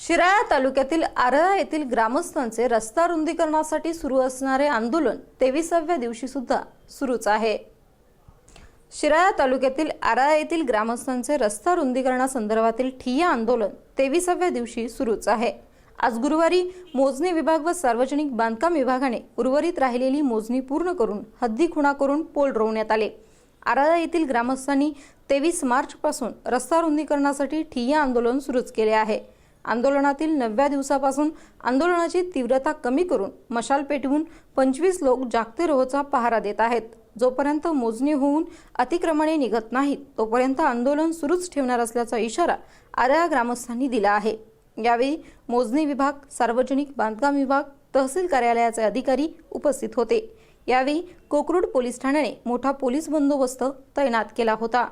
शिराळा तालुक्यातील आरळा येथील ग्रामस्थांचे रस्ता रुंदीकरणासाठी सुरू असणारे आंदोलन तेविसाव्या दिवशी सुद्धा सुरूच आहे. शिराळा तालुक्यातील आरळा येथील ग्रामस्थांचे रस्ता रुंदीकरणासंदर्भातील ठिय्या आंदोलन तेविसाव्या दिवशी सुरूच आहे. आज गुरुवारी मोजणी विभाग व सार्वजनिक बांधकाम विभागाने उर्वरित राहिलेली मोजणी पूर्ण करून हद्दी खुणा करून पोल रोवण्यात आले. आराळा येथील ग्रामस्थांनी तेवीस मार्चपासून रस्ता रुंदीकरणासाठी ठिय्या आंदोलन सुरूच केले आहे. आंदोलनातील नवव्या दिवसापासून आंदोलनाची तीव्रता कमी करून मशाल पेटवून पंचवीस लोक जागते रोहचा पहारा देत आहेत. जोपर्यंत मोजणी होऊन अतिक्रमणे निघत नाहीत तोपर्यंत आंदोलन सुरूच ठेवणार असल्याचा इशारा आर्या ग्रामस्थांनी दिला आहे. यावेळी मोजणी विभाग सार्वजनिक बांधकाम विभाग तहसील कार्यालयाचे अधिकारी उपस्थित होते. यावेळी कोकरूड पोलीस ठाण्याने मोठा पोलीस बंदोबस्त तैनात केला होता.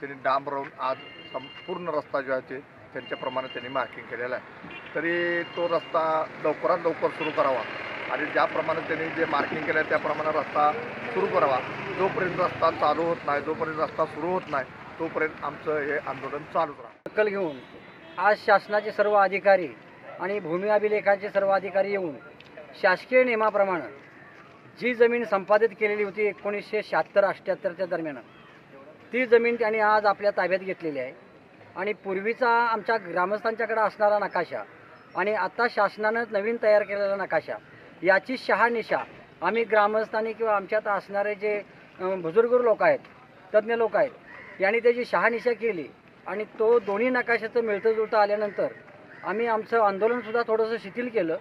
त्यांनी डांब राहून आज संपूर्ण रस्ता जो आहे ते त्यांच्याप्रमाणे त्यांनी मार्किंग केलेलं आहे. तरी तो रस्ता लवकरात लवकर सुरू करावा. आणि ज्याप्रमाणे त्यांनी जे मार्किंग केलं आहे त्याप्रमाणे रस्ता सुरू करावा. जोपर्यंत रस्ता चालू होत नाही जोपर्यंत रस्ता सुरू होत नाही तोपर्यंत आमचं हे आंदोलन चालूच राहतं दखल घेऊन आज शासनाचे सर्व अधिकारी आणि भूमी अभिलेखाचे सर्व अधिकारी येऊन शासकीय नियमाप्रमाणे जी जमीन संपादित केलेली होती एकोणीसशे शहात्तर अठ्ठ्याहत्तरच्या दरम्यान ती जमीन त्यांनी आज आपल्या ताब्यात घेतलेली आहे. आणि पूर्वीचा आमच्या ग्रामस्थांच्याकडे असणारा नकाशा आणि आता शासनानं नवीन तयार केलेला नकाशा याची शहानिशा आम्ही ग्रामस्थांनी किंवा आमच्यात असणारे जे बुजुर्ग लोक आहेत तज्ज्ञ लोक आहेत यांनी त्याची शहानिशा केली आणि तो दोन्ही नकाशाचं मिळतं जुळतं आल्यानंतर आम्ही आमचं आंदोलनसुद्धा थोडंसं शिथिल केलं.